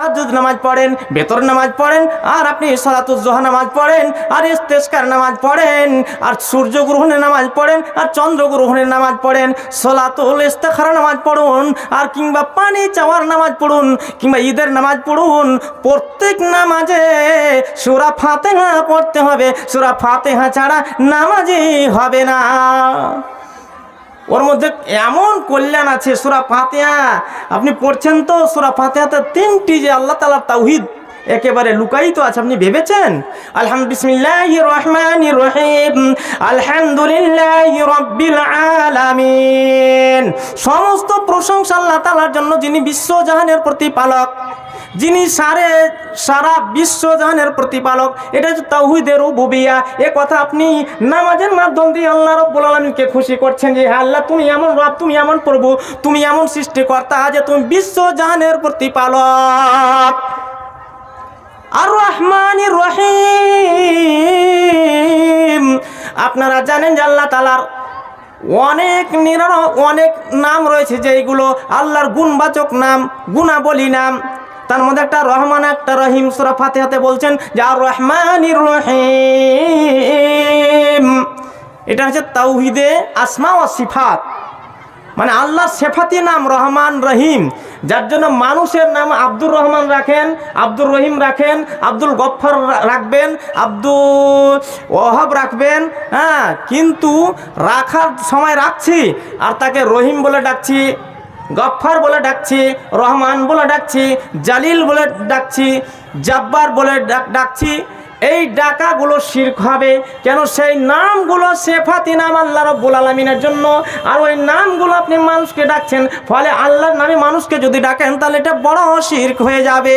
নামাজ পড়েন, বেতর নামাজ পড়েন, আর আপনি সালাতুল জোহা নামাজ পড়েন, আর ইস্তেস্কার নামাজ পড়েন, আর সূর্য গ্রহণের নামাজ পড়েন, আর চন্দ্র গ্রহণের নামাজ পড়েন, সলাতুল ইস্তেখারা নামাজ পড়ুন, আর কিংবা পানি চাওয়ার নামাজ পড়ুন, কিংবা ঈদের নামাজ পড়ুন, প্রত্যেক নামাজে সুরা ফাতেহা পড়তে হবে, সুরা ফাতেহা ছাড়া নামাজই হবে না। ওর মধ্যে এমন কল্যাণ আছে, সুরা ফাতেহা। আপনি পড়ছেন তো, সুরা ফাতেহাতে তিনটি যে আল্লাহ তালার তাওহিদ একেবারে লুকায়িত আছে, আপনি ভেবেছেন? আলহাম বিসমিল্লাহ রহমান রহিম, আলহামদুলিল্লাহ রব্বিল আলামিন। সমস্ত প্রশংসা আল্লাহ তালার জন্য যিনি বিশ্বজাহানের প্রতিপালক। যিনি সারে সারা বিশ্বজাহানের প্রতিপালক, এটা হচ্ছে তাহিদের রুবুবিয়া। এ কথা আপনি নামাজের মাধ্যম দিয়ে আল্লাহ রব্বুল আলমীকে খুশি করছেন যে হ্যাঁ আল্লাহ, তুমি এমন রব, তুমি এমন প্রভু, তুমি এমন সৃষ্টিকর্তা যে তুমি বিশ্বজাহানের প্রতিপালক। আর রহমান রহিম। আপনারা জানেন যে আল্লাহ তালার অনেক নির অনেক নাম রয়েছে যেইগুলো আল্লাহর গুণবাচক নাম, গুণাবলী নাম। তার মধ্যে একটা রহমান, একটা রহিম সুরা ফাতেহাতে বলছেন যে আর এটা হচ্ছে তাওহিদে আসমা ও সিফাত। মানে আল্লাহর সেফাতি নাম রহমান, রহিম। যার জন্য মানুষের নাম আব্দুর রহমান রাখেন, আব্দুর রহিম রাখেন, আব্দুল গফ্ফর রা- রাখবেন, আব্দুল ওহাব রাখবেন হ্যাঁ কিন্তু রাখার সময় রাখছি আর তাকে রহিম বলে ডাকছি। গফ্ফার বলে ডাকছি রহমান বলে ডাকছি জালিল বলে ডাকছি জাব্বার বলে ডাক- ডাকছি এই ডাকাগুলো শির্ক হবে। কেন সেই নামগুলো সেফাতি নাম আল্লাহ রব্বুল আলমিনের জন্য। আর ওই নামগুলো আপনি মানুষকে ডাকছেন, ফলে আল্লাহর নামে মানুষকে যদি ডাকেন, তাহলে এটা বড় শির্ক হয়ে যাবে।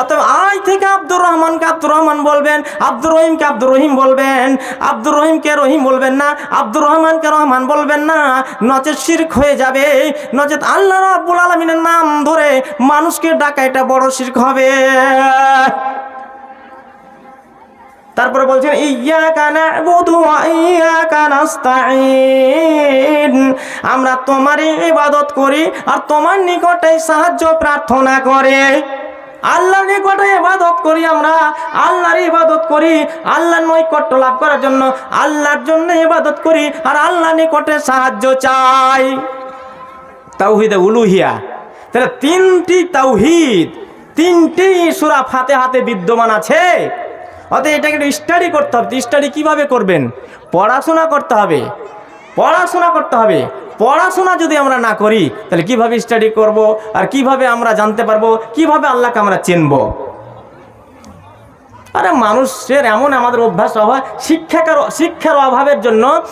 অতএব আজ থেকে আব্দুর রহমানকে আব্দুর রহমান বলবেন, আব্দুর রহিমকে আব্দুর রহিম বলবেন, আব্দুর রহিমকে রহিম বলবেন না, আব্দুর রহমানকে রহমান বলবেন না। নচেত শির্ক হয়ে যাবে। নচেত আল্লাহ রব্বুল আলমিনের নাম ধরে মানুষকে ডাকা এটা বড় শির্ক হবে। তারপরে বলছেন ইয়াকা না'বুদু ওয়া ইয়াকা নাস্তাঈন। আমরা তোমারই ইবাদত করি আর তোমার নিকটে সাহায্য প্রার্থনা করে। আল্লাহর নিকটে ইবাদত করি আমরা, আল্লাহর ইবাদত করি, আল্লাহর নৈকট্য লাভ করার জন্য আল্লাহর জন্য ইবাদত করি আর আল্লাহর নিকটে সাহায্য চাই। তাওহিদে উলুহিয়া। তাহলে তিনটি তাওহিদ, তিনটি সুরা ফাতে হাতে বিদ্যমান আছে। অতএব এটাকে একটু স্টাডি করতে হবে। স্টাডি কীভাবে করবেন? পড়াশোনা করতে হবে। পড়াশোনা করতে হবে। পড়াশোনা যদি আমরা না করি, তাহলে কীভাবে স্টাডি করব? আর কীভাবে আমরা জানতে পারব? কীভাবে আল্লাহকে আমরা চিনব? আরে মানুষের এমন আমাদের অভ্যাস অভাব, শিক্ষাকার, শিক্ষার অভাবের জন্য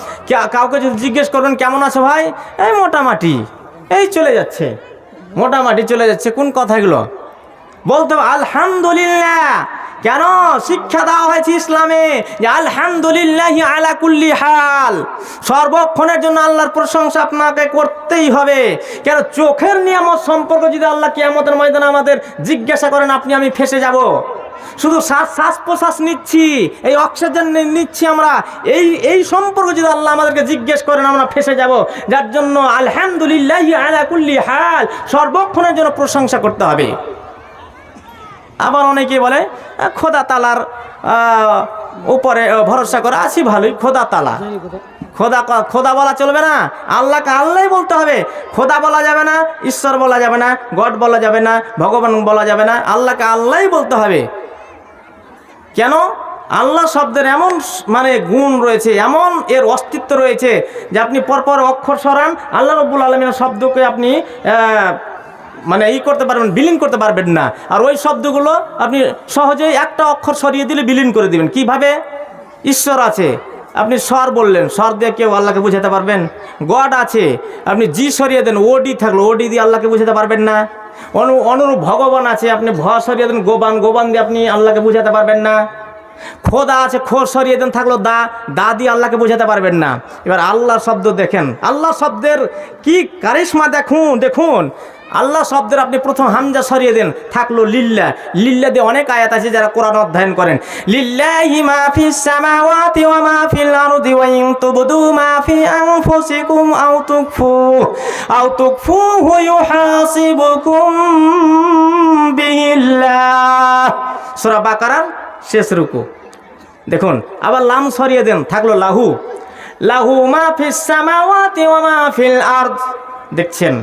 কাউকে যদি জিজ্ঞেস করবেন, কেমন আছো ভাই? এই মোটামাটি। এই চলে যাচ্ছে। মোটামাটি চলে যাচ্ছে। কোন কথাগুলো? বলতে আলহামদুলিল্লাহ। কেন শিক্ষা দেওয়া হয়েছে ইসলামে? যে আলহামদুলিল্লাহ আলা কুল্লি হাল। সর্বক্ষণের জন্য আল্লাহর প্রশংসা আপনাকে করতেই হবে। কেন চোখের নিয়ামত সম্পর্ক যদি আল্লাহ কিয়ামতের ময়দানে আমাদের জিজ্ঞাসা করেন, আপনি আমি ফেসে যাব। শুধু শ্বাস শ্বাস প্রশ্বাস নিচ্ছি, এই অক্সিজেন নিচ্ছি আমরা। এই এই সম্পর্কে যদি আল্লাহ আমাদেরকে জিজ্ঞেস করেন, আমরা ফেসে যাব। যার জন্য আলহামদুলিল্লাহ আলা কুল্লি হাল সর্বক্ষণের জন্য প্রশংসা করতে হবে। আবার অনেকে বলে খোদা তালার উপরে ভরসা করে। আছি ভালোই, খোদা তালা। খোদা খোদা বলা চলবে না। আল্লাহকে আল্লাহ বলতে হবে। খোদা বলা যাবে না, ঈশ্বর বলা যাবে না, গড বলা যাবে না, ভগবান বলা যাবে না, আল্লাহকে আল্লাহই বলতে হবে। কেন? আল্লাহ শব্দের এমন মানে গুণ রয়েছে, এমন এর অস্তিত্ব রয়েছে যে আপনি পরপর অক্ষর সরান, আল্লাহ রব্বুল আলমিনের শব্দকে আপনি মানে ই করতে পারবেন, বিলীন করতে পারবেন না। আর ওই শব্দগুলো আপনি সহজেই একটা অক্ষর সরিয়ে দিলে বিলীন করে দিবেন। কীভাবে? ঈশ্বর আছে। আপনি স্বর বললেন, স্বর দিয়ে কেউ আল্লাহকে বুঝাতে পারবেন? গড আছে। আপনি জি সরিয়ে দেন ও ওডি থাকল ওডি দিয়ে আল্লাহকে বুঝাতে পারবেন না। অনু, অনুরূপ ভগবান আছে, আপনি ভ সরিয়ে দেন, গোবান গোবান দিয়ে আপনি আল্লাহকে বুঝাতে পারবেন না। খোদা আছে, খোর সরিয়ে দেন, থাকল দা। দা দিয়ে আল্লাহকে বোঝাতে পারবেন না। এবার আল্লাহ শব্দ দেখেন। আল্লাহ শব্দের কি কারিশমা দেখুন দেখুন। আল্লাহ শব্দের আপনি প্রথম হামজা সরিয়ে দেন। থাকল লিল্লা। লিল্লা দিয়ে অনেক আয়াত আছে যারা কোরআন অধ্যয়ন করেন। ওয়া আও আও শেষ রুকু। দেখুন, আবার লাম সরিয়ে দেন। থাকল লাহু। লাহু মা ফিস সামাওয়াতি ওয়া দেখছেন?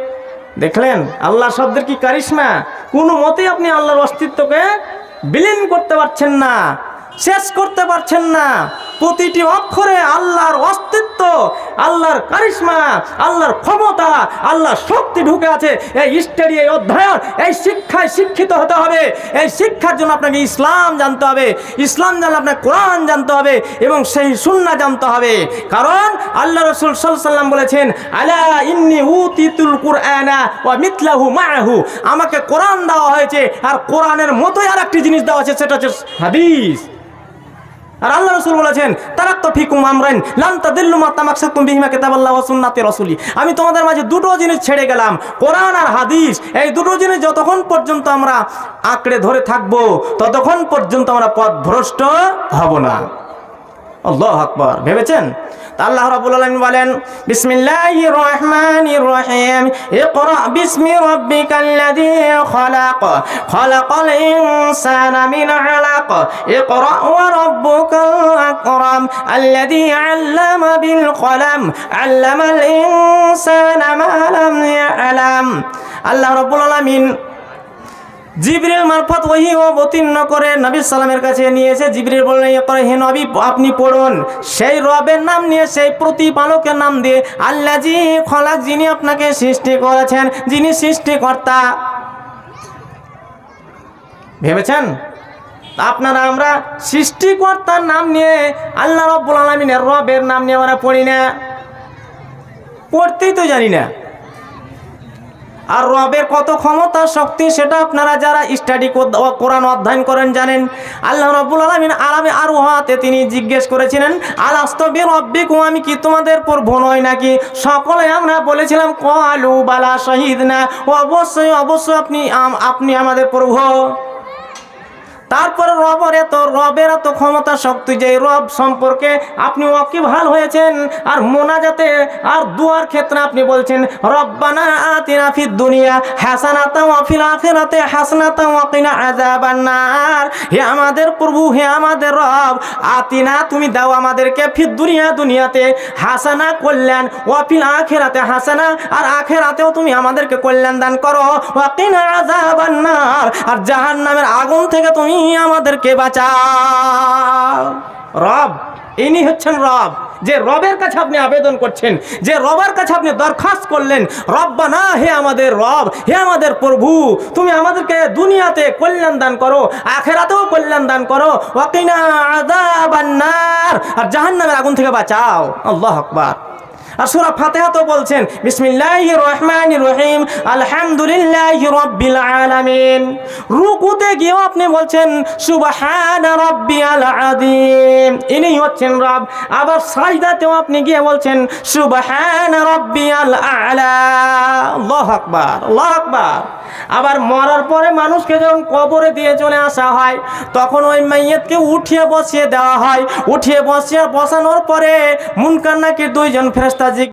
দেখলেন? আল্লাহ শব্দের কি কারিশমা? কোনো মতেই আপনি আল্লাহর অস্তিত্বকে বিলীন করতে পারছেন না, শেষ করতে পারছেন না। প্রতিটি অক্ষরে আল্লাহর অস্তিত্ব, আল্লাহর কারিশমা, আল্লাহর ক্ষমতা, আল্লাহর শক্তি ঢুকে আছে। এই স্টাডি, এই অধ্যয়ন, এই শিক্ষায় শিক্ষিত হতে হবে। এই শিক্ষার জন্য আপনাকে ইসলাম জানতে হবে। ইসলাম জানলে আপনাকে কোরআন জানতে হবে এবং সেই সুন্না জানতে হবে। কারণ আল্লাহ রসুল সাল্লাম বলেছেন, আলা ইন্নি উতিতুল কুরআনা ওয়া মিথলাহু মাআহু আমাকে কোরআন দেওয়া হয়েছে আর কোরআনের মতোই আর একটি জিনিস দেওয়া আছে, সেটা হচ্ছে হাদিস। আর আল্লাহ রসুল বলেছেন তারাক তো ফিকুম আমরাইন, লান তাদিল্লু মা তামাকসাকুম বিহিমা কিতাবাল্লাহ সুন্নাতি রাসূলি। আমি তোমাদের মাঝে দুটো জিনিস ছেড়ে গেলাম, কোরআন আর হাদিস। এই দুটো জিনিস যতক্ষণ পর্যন্ত আমরা আঁকড়ে ধরে থাকব, ততক্ষণ পর্যন্ত আমরা পথ ভ্রষ্ট হব না। আল্লাহ আকবার। ভেবেছেন? আল্লাহ রাব্বুল আলামিন বলেন, বিসমিল্লাহির রহমানির রহিম, ইকরা বিসমি রাব্বিকাল্লাযী খলাক, খলাকাল ইনসানা মিন আলাক, ইকরা ওয়া রাব্বুকাল আকরাম, আল্লাযী আল্লামা বিল কলাম, আল্লামাল ইনসানা মা লাম ইয়ালাম। আল্লাহ রাব্বুল আলামিন জিবরিল মারফত ওহি অবতীর্ণ করে নবী সালামের কাছে নিয়ে এসে জিবরিল বললেন হে নবী, আপনি পড়ুন। সেই রবের নাম নিয়ে, সেই প্রতিপালকের নাম দিয়ে আল্লাহ জি খলাক যিনি আপনাকে সৃষ্টি করেছেন, যিনি সৃষ্টিকর্তা। ভেবেছেন? আপনারা আমরা সৃষ্টিকর্তার নাম নিয়ে, আল্লাহ রব্বুল আলমিনের রবের নাম নিয়ে আমরা পড়ি না। পড়তেই তো জানি না। আর রবের কত ক্ষমতা, শক্তি, সেটা আপনারা যারা স্টাডি কোরআন অধ্যয়ন করেন জানেন। আল্লাহ রব্বুল আলমিন আলামে আরও হাতে তিনি জিজ্ঞেস করেছিলেন আলাস্তবি রব্বিকুম আমি কি তোমাদের প্রভু নয় নাকি? সকলে আমরা বলেছিলাম কালু বালা শহীদ না অবশ্যই অবশ্যই আপনি আপনি আমাদের প্রভু। তারপরে রবের এত রবের এত ক্ষমতা শক্তি যে রব সম্পর্কে আপনি ওয়াকিবহাল হয়েছেন, আর মোনাজাতে, আর দুয়ার ক্ষেত্রে আপনি বলছেন, রব্বানা আতিনা ফিদ দুনিয়া হাসানাতা ওয়া ফিল আখিরাতে হাসানাতা ওয়া কিনা আযাবান নার। হে আমাদের প্রভু, হে আমাদের রব, আতিনা, তুমি দাও আমাদেরকে ফিদ দুনিয়া, দুনিয়াতে হাসানা, কল্যাণ, ওয়া ফিল আখিরাতে হাসানা, আর আখিরাতেও তুমি আমাদেরকে কল্যাণ দান করো। ওয়া কিনা আযাবান নার। আর জাহান্নামের আগুন থেকে তুমি আমাদেরকে বাঁচাও। রব, ইনি হচ্ছেন রব। যে রবের কাছে আপনি আবেদন করছেন, যে রবের কাছে আপনি দরখাস্ত করলেন, রব্বানা, হে আমাদের রব, হে আমাদের প্রভু, তুমি আমাদেরকে দুনিয়াতে কল্যাণ দান করো, আখেরাতেও কল্যাণ দান করো। আযাবান্নার। আর জাহান্নামের আগুন থেকে বাঁচাও। আল্লাহ আকবার। আর সুরা ফাতিহা তো বলছেন, বিসমিল্লাহির রহমানির রহিম, আলহামদুলিল্লাহি রাব্বিল আলামিন। রুকুতে গিয়েও আপনি বলছেন, সুবহান রাব্বিয়াল আযীম। ইনি হচ্ছেন রব। আবার সাজদাতেও আপনি গিয়ে বলছেন, সুবহান রাব্বিয়াল আ'লা। আল্লাহু আকবার আল্লাহু আকবার। আবার মরার পরে মানুষকে যখন কবরে দিয়ে চলে আসা হয়, তখন ওই মাইয়াতকে উঠিয়ে বসিয়ে দেওয়া হয়। উঠিয়ে বসিয়ে বসানোর পরে মুনকার নাকি দুইজন ফেরেস্তা